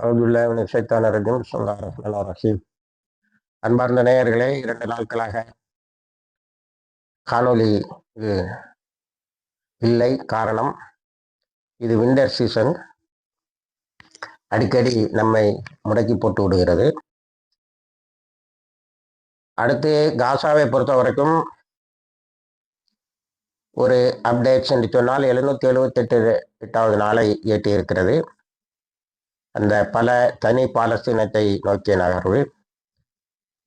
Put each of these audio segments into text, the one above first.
அவுதுல்லாஹின் ரஹீம். அன்பார்ந்த நேயர்களே இரண்டு நாட்களாக காணொளி இது இல்லை. காரணம் இது விண்டர் சீசன் அடிக்கடி நம்மை முடக்கி போட்டு விடுகிறது. அடுத்து காசாவை பொறுத்த வரைக்கும் ஒரு அப்டேட்ஸ் என்று சொன்னால் எழுநூத்தி எழுபத்தெட்டு எட்டாவது நாளை எட்டி இருக்கிறது அந்த பல தனி பாலஸ்தீனத்தை நோக்கிய நகர்வு.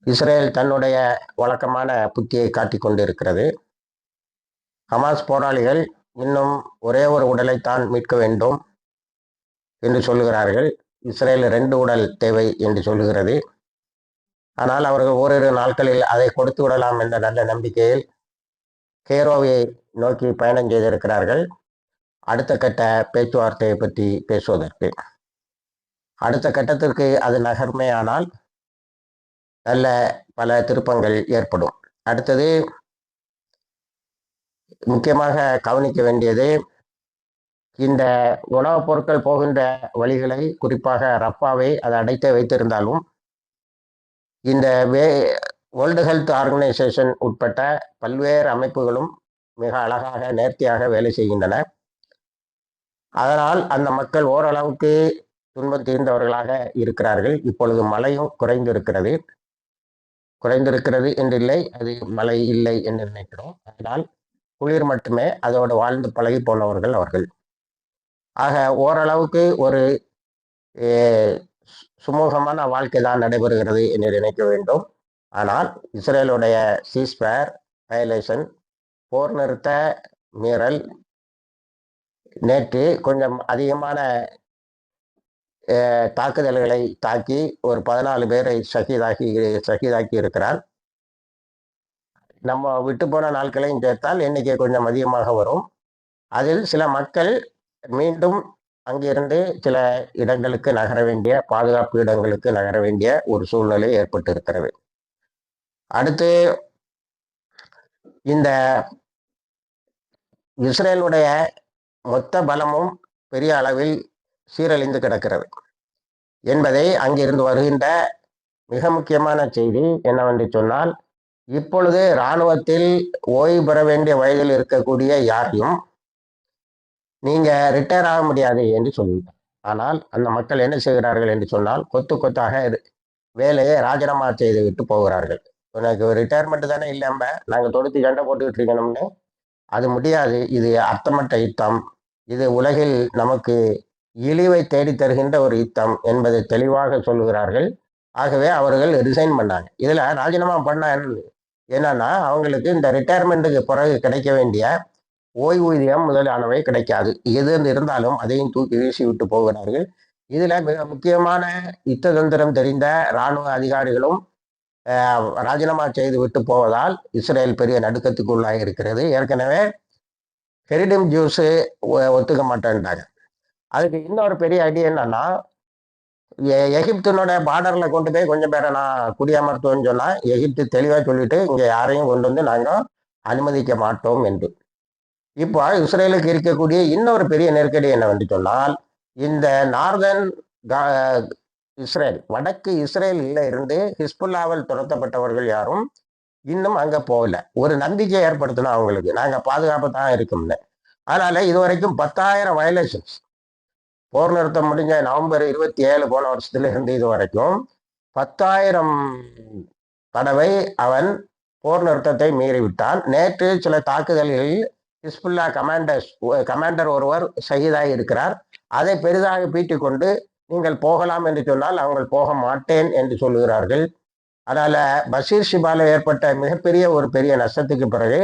இஸ்ரேல் தன்னுடைய வழக்கமான புத்தியை காட்டிக் கொண்டிருக்கிறது. ஹமாஸ் போராளிகள் இன்னும் ஒரே ஒரு உடலைத்தான் மீட்க வேண்டும் என்று சொல்லுகிறார்கள். இஸ்ரேல் ரெண்டு உடல் தேவை என்று சொல்லுகிறது. ஆனால் அவர்கள் ஓரிரு நாட்களில் அதை கொடுத்து விடலாம் என்ற நல்ல நம்பிக்கையில் கேரோவை நோக்கி பயணம் செய்திருக்கிறார்கள். அடுத்த கட்ட பேச்சுவார்த்தையை பற்றி பேசுவதற்கு. அடுத்த கட்டத்திற்கு அது நகர்மையானால் நல்ல பல திருப்பங்கள் ஏற்படும். அடுத்தது முக்கியமாக கவனிக்க வேண்டியது இந்த உணவுப் பொருட்கள் போகின்ற வழிகளை குறிப்பாக ரப்பாவை அதை அடைத்து வைத்திருந்தாலும் இந்த வே வேர்ல்டு ஹெல்த் ஆர்கனைசேஷன் உட்பட்ட பல்வேறு அமைப்புகளும் மிக அழகாக நேர்த்தியாக வேலை செய்கின்றன. அதனால் அந்த மக்கள் ஓரளவுக்கு துன்பம் தீர்ந்தவர்களாக இருக்கிறார்கள். இப்பொழுது மழையும் குறைந்திருக்கிறது. குறைந்திருக்கிறது என்றில்லை அது மழை இல்லை என்று நினைக்கிறோம். அதனால் குளிர் மட்டுமே அதோடு வாழ்ந்து பழகி போனவர்கள் அவர்கள். ஆக ஓரளவுக்கு ஒரு சுமூகமான வாழ்க்கை தான் நடைபெறுகிறது என்று நினைக்க வேண்டும். ஆனால் இஸ்ரேலுடைய சீஸ்பேர் வயலேஷன் போர் நிறுத்த மீறல் நேற்று கொஞ்சம் அதிகமான தாக்குதல்களை தாக்கி ஒரு பதினாலு பேரை சகிதாக்கி சகிதாக்கி இருக்கிறார். நம்ம விட்டு போன நாட்களையும் சேர்த்தால் எண்ணிக்கை கொஞ்சம் அதிகமாக வரும். அதில் சில மக்கள் மீண்டும் அங்கிருந்து சில இடங்களுக்கு நகர வேண்டிய பாதுகாப்பு இடங்களுக்கு நகர வேண்டிய ஒரு சூழ்நிலை ஏற்பட்டு இருக்கிறது அடுத்து இந்த இஸ்ரேலுடைய மொத்த பலமும் பெரிய அளவில் சீரழிந்து கிடக்கிறது. என்பதை அங்கிருந்து வருகின்ற மிக முக்கியமான செய்தி என்னவென்று சொன்னால் இப்பொழுது இராணுவத்தில் ஓய்வு பெற வேண்டிய வயதில் இருக்கக்கூடிய யாரையும் நீங்க ரிட்டையர் ஆக முடியாது என்று சொல்லுங்கள். ஆனால் அந்த மக்கள் என்ன செய்கிறார்கள் என்று சொன்னால் கொத்து கொத்தாக வேலையை ராஜினாமா செய்து விட்டு போகிறார்கள். உனக்கு ரிட்டையர்மெண்ட் தானே இல்லாம நாங்கள் தொடுத்து சண்டை போட்டுக்கிட்டு இருக்கணும்னு? அது முடியாது. இது அர்த்தமற்ற யுத்தம். இது உலகில் நமக்கு இழிவை தேடி தருகின்ற ஒரு யுத்தம் என்பதை தெளிவாக சொல்லுகிறார்கள். ஆகவே அவர்கள் ரிசைன் பண்ணாங்க. இதில் ராஜினாமா பண்ண என்னன்னா அவங்களுக்கு இந்த ரிட்டையர்மெண்ட்டுக்கு பிறகு கிடைக்க வேண்டிய ஓய்வூதியம் முதலானவை கிடைக்காது. எது இருந்தாலும் அதையும் தூக்கி வீசி விட்டு போகிறார்கள். இதில் மிக முக்கியமான யுத்த தந்திரம் தெரிந்த இராணுவ அதிகாரிகளும் ராஜினாமா செய்து விட்டு போவதால் இஸ்ரேல் பெரிய நடுக்கத்துக்குள்ளாக இருக்கிறது. ஏற்கனவே ஹெரிடம் ஜூஸு ஒத்துக்க மாட்டேன்ட்டாங்க அதுக்கு இன்னொரு பெரிய ஐடியா என்னன்னா எகிப்தினோட பார்டர்ல கொண்டு போய் கொஞ்சம் பேரை நான் குடியமர்த்துவேன்னு சொன்னா எகிப்து தெளிவாக சொல்லிட்டு இங்கே யாரையும் கொண்டு வந்து நாங்கள் அனுமதிக்க மாட்டோம் என்று. இப்போ இஸ்ரேலுக்கு இருக்கக்கூடிய இன்னொரு பெரிய நெருக்கடி என்னவென்று சொன்னால் இந்த நார்தன் இஸ்ரேல் வடக்கு இஸ்ரேலில் இருந்து ஹிஸ்புல்லாவில் துரத்தப்பட்டவர்கள் யாரும் இன்னும் அங்கே போகல. ஒரு நம்பிக்கை ஏற்படுத்தணும் அவங்களுக்கு. நாங்கள் பாதுகாப்பு தான் இருக்கோம்னு. அதனால இது வரைக்கும் பத்தாயிரம் வயலேஷன்ஸ் போர் நிறுத்தம் முடிஞ்ச நவம்பர் இருபத்தி ஏழு போன வருஷத்துல இருந்து இது வரைக்கும் பத்தாயிரம் தடவை அவன் போர் நிறுத்தத்தை மீறிவிட்டான். நேற்று சில தாக்குதல்களில் ஹிஸ்புல்லா கமாண்டர்ஸ் கமாண்டர் ஒருவர் சகிதாகி இருக்கிறார். அதை பெரிதாக பீட்டிக் கொண்டு நீங்கள் போகலாம் என்று சொன்னால் அவங்க போக மாட்டேன் என்று சொல்லுகிறார்கள். அதனால் பஷீர் ஷிபால ஏற்பட்ட மிகப்பெரிய ஒரு பெரிய நஷ்டத்துக்கு பிறகு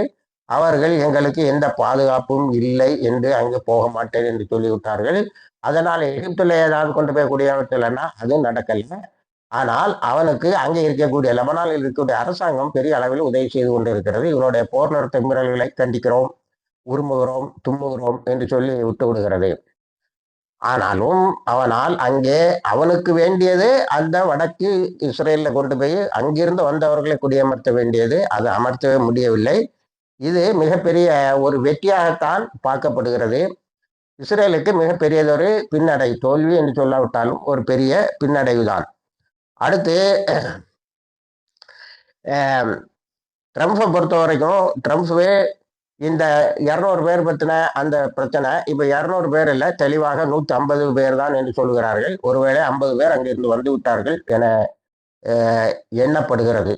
அவர்கள் எங்களுக்கு எந்த பாதுகாப்பும் இல்லை என்று அங்கு போக மாட்டேன் என்று சொல்லிவிட்டார்கள். அதனால் எகிப்துல ஏதாவது கொண்டு போய் குடியமர்த்தலைன்னா அதுவும் நடக்கல ஆனால் அவனுக்கு அங்கே இருக்கக்கூடிய லெபனானில் இருக்கக்கூடிய அரசாங்கம் பெரிய அளவில் உதவி செய்து கொண்டு இருக்கிறது இவனுடைய போர் நிறுத்த மீறல்களை கண்டிக்கிறோம் உருமுகிறோம் தும்முகிறோம் என்று சொல்லி விட்டு விடுகிறது. ஆனாலும் அவனால் அங்கே அவனுக்கு வேண்டியது அந்த வடக்கு இஸ்ரேலில் கொண்டு போய் அங்கிருந்து வந்தவர்களை குடியமர்த்த வேண்டியது. அது அமர்த்தவே முடியவில்லை. இது மிகப்பெரிய ஒரு வெற்றியாகத்தான் பார்க்கப்படுகிறது. இஸ்ரேலுக்கு மிகப்பெரியதொரு பின்னடை தோல்வி என்று சொல்லாவிட்டாலும் ஒரு பெரிய பின்னடைவு தான் அடுத்து ட்ரம்ப்பை பொறுத்த வரைக்கும் ட்ரம்ப்வே இந்த இரநூறு பேர் பற்றின அந்த பிரச்சனை இப்போ இரநூறு பேர் இல்லை தெளிவாக நூற்றி ஐம்பது பேர் தான் என்று சொல்கிறார்கள் ஒருவேளை ஐம்பது பேர் அங்கிருந்து வந்து விட்டார்கள் என எண்ணப்படுகிறது.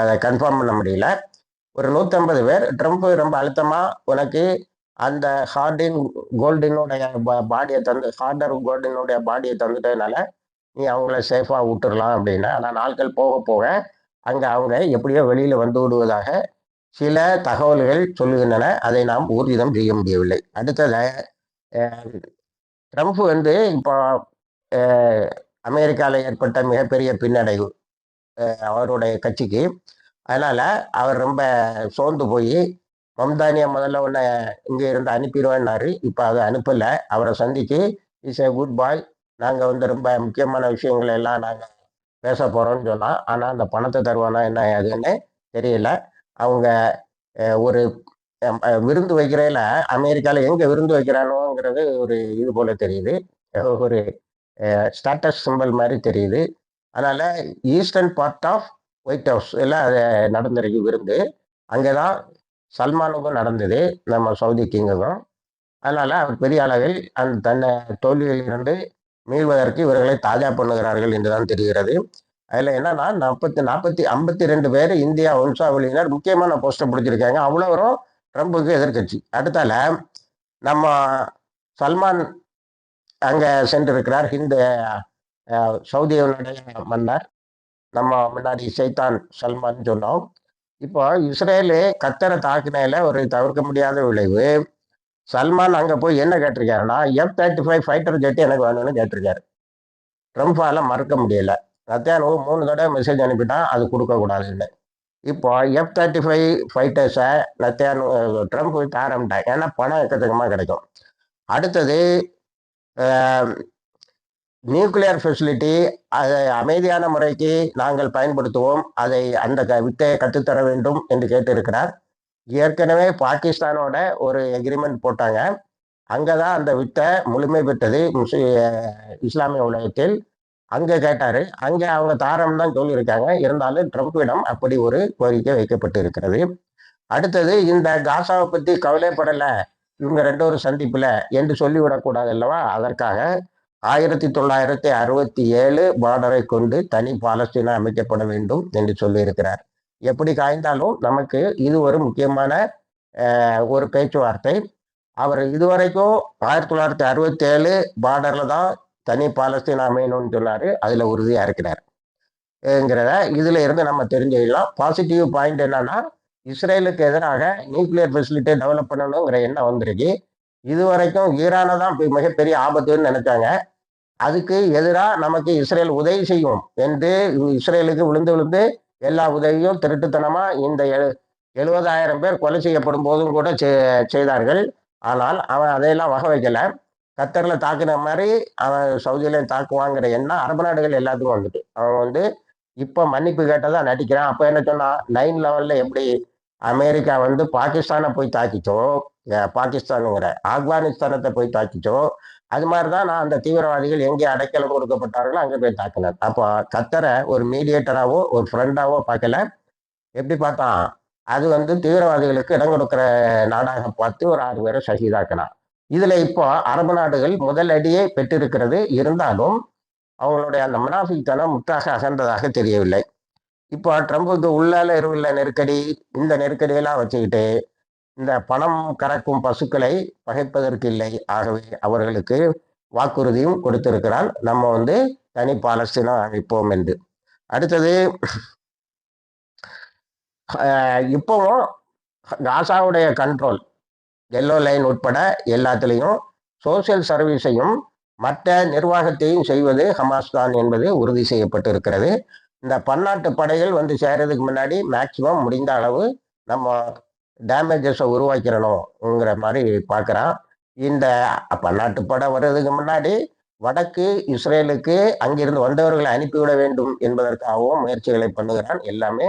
அதை கன்ஃபார்ம் பண்ண முடியல. ஒரு நூற்றம்பது பேர். ட்ரம்ப் ரொம்ப அழுத்தமாக உனக்கு அந்த ஹார்டின் கோல்டினுடைய பாடியை தந்து ஹார்டர் கோல்டினுடைய பாடியை தந்துட்டதுனால நீ அவங்கள சேஃபாக விட்டுடலாம் அப்படின்னு. ஆனால் நாட்கள் போக போக அங்கே அவங்க எப்படியோ வெளியில் வந்து விடுவதாக சில தகவல்கள் சொல்லுகின்றன. அதை நாம் ஊர்ஜிதம் செய்ய முடியவில்லை. அடுத்தது ட்ரம்ப் வந்து இப்போ அமெரிக்காவில் ஏற்பட்ட மிகப்பெரிய பின்னடைவு அவருடைய கட்சிக்கு அதனால் அவர் ரொம்ப சோர்ந்து போய் மம்தானியை முதல்ல ஒன்று இங்கே இருந்து அனுப்பிடுவேன்னாரு. இப்போ அதை அனுப்பலை. அவரை சந்தித்து இஸ் ஏ குட் பாய் நாங்கள் வந்து ரொம்ப முக்கியமான விஷயங்களை எல்லாம் நாங்கள் பேச போகிறோம்னு சொன்னால் ஆனால் அந்த பணத்தை தருவானா என்ன அதுன்னு தெரியல. அவங்க ஒரு விருந்து வைக்கிறதில் அமெரிக்காவில் எங்கே விருந்து வைக்கிறானோங்கிறது ஒரு இது போல் தெரியுது. ஒரு ஸ்டாட்டஸ் சிம்பிள் மாதிரி தெரியுது. அதனால் eastern part of White House எல்லாம் அது நடந்திருக்கு விருந்து. அங்கே தான் சல்மானுக்கும் நடந்தது. நம்ம சவுதி கிங்குக்கும் அதனால் அவர் பெரிய அளவில் அந்த தன்னை தோல்வியில் இருந்து மீள்வதற்கு இவர்களை தாஜா பண்ணுகிறார்கள் என்றுதான் தெரிகிறது. அதில் என்னன்னா நாற்பத்தி நாற்பத்தி ஐம்பத்தி ரெண்டு பேர் இந்தியா வம்சாவளியினர் முக்கியமான போஸ்டர் பிடிச்சிருக்காங்க. அவ்வளோவரும் ட்ரம்புக்கு எதிர்கட்சி அடுத்தால நம்ம சல்மான் அங்கே சென்றிருக்கிறார். ஹிந்து சவுதியினுடைய மன்னர். நம்ம முன்னாடி சைத்தான் சல்மான் சொன்னோம். இப்போ இஸ்ரேலு கத்தரை தாக்குனையில ஒரு தவிர்க்க முடியாத விளைவு. சல்மான் அங்கே போய் என்ன கேட்டிருக்காருன்னா F thirty five fighter jet எனக்கு வேணும்னு கேட்டிருக்காரு. ட்ரம்ஃபால் மறக்க முடியல. நத்தியானு மூணு தடவை மெசேஜ் அனுப்பிட்டான் அது கொடுக்கக்கூடாதுன்னு இப்போ எஃப் தேர்ட்டி ஃபைவ் ஃபைட்டர்ஸை நத்தியானு ட்ரம்ப் விட்டு ஏன்னா பணம் எக்கச்சக்கமாக கிடைக்கும். அடுத்தது நியூக்ளியர் ஃபெசிலிட்டி அதை அமைதியான முறைக்கு நாங்கள் பயன்படுத்துவோம். அதை அந்த க வித்தையை கற்றுத்தர வேண்டும் என்று கேட்டிருக்கிறார். ஏற்கனவே பாகிஸ்தானோட ஒரு எக்ரிமெண்ட் போட்டாங்க. அங்கே தான் அந்த வித்தை முழுமை பெற்றது இஸ்லாமிய உலகத்தில். அங்கே கேட்டார். அங்கே அவங்க தாரம் தான் சொல்லியிருக்காங்க. இருந்தாலும் ட்ரம்ப்பிடம் அப்படி ஒரு கோரிக்கை வைக்கப்பட்டு இருக்கிறது அடுத்தது இந்த காசாவை பற்றி கவலைப்படலை. இவங்க ரெண்டு ஒரு சந்திப்பில் என்று சொல்லிவிடக்கூடாது அல்லவா? அதற்காக ஆயிரத்தி தொள்ளாயிரத்தி அறுபத்தி ஏழு பார்டரை கொண்டு தனி பாலஸ்தீனம் அமைக்கப்பட வேண்டும் என்று சொல்லியிருக்கிறார். எப்படி காய்ந்தாலும் நமக்கு இது ஒரு முக்கியமான ஒரு பேச்சுவார்த்தை. அவர் இதுவரைக்கும் ஆயிரத்தி தொள்ளாயிரத்தி அறுபத்தி ஏழு பார்டரில் தான் தனி பாலஸ்தீன் அமையணும்னு சொன்னார். அதில் உறுதியாக இருக்கிறார். ங்கிறத இதில் இருந்து நம்ம தெரிஞ்சுக்கலாம். பாசிட்டிவ் பாயிண்ட் என்னன்னா இஸ்ரேலுக்கு எதிராக நியூக்ளியர் ஃபெசிலிட்டி டெவலப் பண்ணணுங்கிற எண்ணம் வந்திருக்கு. இது வரைக்கும் ஈரானை தான் மிகப்பெரிய ஆபத்துன்னு நினைச்சாங்க. அதுக்கு எதிராக நமக்கு இஸ்ரேல் உதவி செய்யும் என்று இஸ்ரேலுக்கு விழுந்து விழுந்து எல்லா உதவியும் திருட்டுத்தனமாக இந்த எழு எழுபதாயிரம் பேர் கொலை செய்யப்படும் போதும் கூட செய்தார்கள். ஆனால் அவன் அதையெல்லாம் வகை வைக்கலை. கத்தரில் தாக்குன மாதிரி அவன் சவுதியிலையும் தாக்குவாங்கிற எண்ணம் அரபு நாடுகள் எல்லாத்துக்கும் வந்துட்டு. அவன் வந்து இப்போ மன்னிப்பு கேட்டதான் நடிக்கிறான். அப்போ என்ன சொன்னான்? நைன் லெவலில் எப்படி அமெரிக்கா வந்து பாகிஸ்தானை போய் தாக்கிச்சோ பாகிஸ்தானுங்கிற ஆப்கானிஸ்தானத்தை போய் தாக்கிச்சோ அது மாதிரி தான் நான் அந்த தீவிரவாதிகள் எங்கே அடைக்கலம் கொடுக்கப்பட்டார்களோ அங்கே போய் தாக்கினேன். அப்போ கத்தரை ஒரு மீடியேட்டராகவோ ஒரு ஃப்ரெண்டாகவோ பார்க்கல. எப்படி பார்த்தான்? அது வந்து தீவிரவாதிகளுக்கு இடம் கொடுக்குற நாடாக பார்த்து ஒரு ஆறு பேரை சகிதாக்கினான் இதில் இப்போ அரபு நாடுகள் முதல் அடியை பெற்றிருக்கிறது. இருந்தாலும் அவங்களுடைய அந்த முனாஃபித்தனம் முற்றாக அகன்றதாக தெரியவில்லை. இப்போ ட்ரம்புக்கு உள்ளால இருவுள்ள நெருக்கடி இந்த நெருக்கடியெல்லாம் வச்சுக்கிட்டு இந்த பணம் கறக்கும் பசுக்களை பகைப்பதற்கு இல்லை. ஆகவே அவர்களுக்கு வாக்குறுதியும் கொடுத்திருக்கிறார். நம்ம வந்து தனி பாலஸ்தீனம் அமைப்போம் என்று. அடுத்தது இப்போவும் காசாவுடைய கண்ட்ரோல் எல்லோ லைன் உட்பட எல்லாத்துலேயும் சோசியல் சர்வீஸையும் மற்ற நிர்வாகத்தையும் செய்வது ஹமாஸ் தான் என்பது உறுதி செய்யப்பட்டு இருக்கிறது இந்த பன்னாட்டு படைகள் வந்து சேர்றதுக்கு முன்னாடி மேக்சிமம் முடிந்த அளவு நம்ம டேமேஜஸை உருவாக்கிறணுங்கிற மாதிரி பார்க்குறான் இந்த பன்னாட்டு படை வர்றதுக்கு முன்னாடி வடக்கு இஸ்ரேலுக்கு அங்கிருந்து வந்தவர்களை அனுப்பிவிட வேண்டும் என்பதற்காகவும் முயற்சிகளை பண்ணுகிறான். எல்லாமே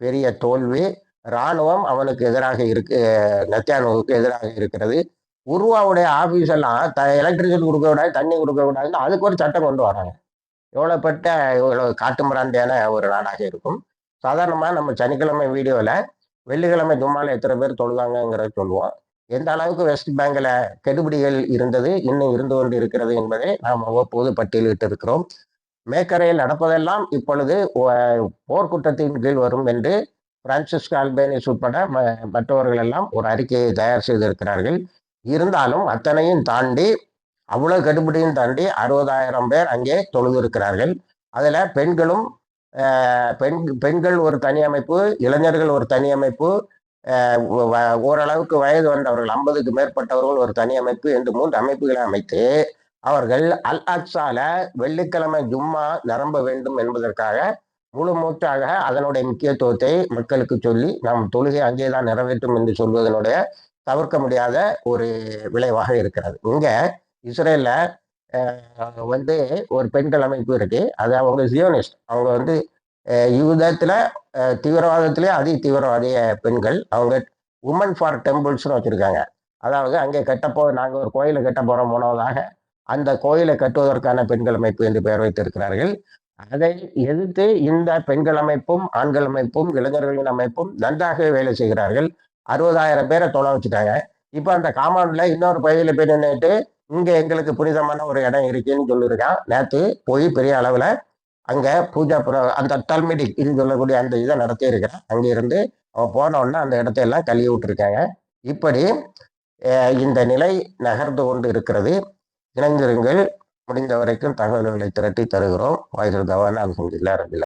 பெரிய தோல்வி. இராணுவம் அவனுக்கு எதிராக இருக்கு நத்தியானுவுக்கு எதிராக இருக்கிறது. உருவாவுடைய ஆஃபீஸ் எல்லாம் த எலக்ட்ரிசிட்டி கொடுக்கக்கூடாது தண்ணி கொடுக்க கூடாதுன்னு அதுக்கு ஒரு சட்டம் கொண்டு வராங்க. எவ்வளோப்பட்ட இவ்வளோ காட்டுமிராண்டியான ஒரு நாடாக இருக்கும். சாதாரணமாக நம்ம சனிக்கிழமை வீடியோவில் வெள்ளிக்கிழமை ஜும்மாவில் எத்தனை பேர் தொழுதாங்கங்கிறத சொல்லுவோம். எந்த அளவுக்கு வெஸ்ட் பேங்கில் கெடுபிடிகள் இருந்தது இன்னும் இருந்து கொண்டு இருக்கிறது என்பதை நாம் அவ்வப்போது பட்டியலிட்டு இருக்கிறோம் மேக்கரையில் நடப்பதெல்லாம் இப்பொழுது போர்க்குற்றத்தின் கீழ் வரும் என்று பிரான்சிஸ்கோ கால்பேனிஸ் உட்பட மற்றவர்கள் எல்லாம் ஒரு அறிக்கையை தயார் செய்திருக்கிறார்கள். இருந்தாலும் அத்தனையும் தாண்டி அவ்வளவு கடுபிடியும் தாண்டி அறுபதாயிரம் பேர் அங்கே தொழுது இருக்கிறார்கள் அதில் பெண்களும் பெண் பெண்கள் ஒரு தனி அமைப்பு இளைஞர்கள் ஒரு தனி அமைப்பு ஓரளவுக்கு வயது வந்தவர்கள் ஐம்பதுக்கு மேற்பட்டவர்கள் ஒரு தனி அமைப்பு என்று மூன்று அமைப்புகளை அமைத்து அவர்கள் அல் அக்ஸால வெள்ளிக்கிழமை ஜும்மா நிரம்ப வேண்டும் என்பதற்காக முழு மூச்சாக அதனுடைய முக்கியத்துவத்தை மக்களுக்கு சொல்லி நாம் தொழுகை அங்கே தான் நிறைவேற்றும் என்று சொல்வதனுடைய தவிர்க்க முடியாத ஒரு விளைவாக இருக்கிறது. இங்கே இஸ்ரேலில் வந்து ஒரு பெண்கள் அமைப்பு இருக்கு. அது அவங்க ஜியோனிஸ்ட் அவங்க வந்து யூதத்தில் தீவிரவாதத்திலே அதி தீவிரவாதிய பெண்கள். அவங்க உமன் ஃபார் டெம்பிள்ஸ்னு வச்சுருக்காங்க. அதாவது அங்கே கட்டப்போ நாங்கள் ஒரு கோயிலை கட்ட போகிறோம் மூணாவதாக. அந்த கோயிலை கட்டுவதற்கான பெண்கள் அமைப்பு என்று பெயர் வைத்திருக்கிறார்கள். அதை எதிர்த்து இந்த பெண்கள் அமைப்பும் ஆண்கள் அமைப்பும் இளைஞர்களின் அமைப்பும் நன்றாகவே வேலை செய்கிறார்கள். அறுபதாயிரம் பேரை தொலை வச்சுட்டாங்க. இப்போ அந்த காம்பவுண்ட்ல இன்னொரு பகுதியில் போய் நின்றுட்டு இங்கே எங்களுக்கு புனிதமான ஒரு இடம் இருக்குன்னு சொல்லியிருக்கான். நேற்று போய் பெரிய அளவில் அங்கே பூஜா அந்த தல்மிடிக் இது சொல்லக்கூடிய அந்த இதை நடத்தி இருக்கிறான் அங்கே இருந்து அவன் போனோடனே அந்த இடத்தையெல்லாம் கழுவி விட்டுருக்காங்க. இப்படி இந்த நிலை நகர்ந்து கொண்டு இருக்கிறது. இணைந்திருங்கள். முடிந்த வரைக்கும் தகவல்களை திரட்டி தருகிறோம். வாய்ஸ் தவான அல்ஹம்துல்லா ரபில்லா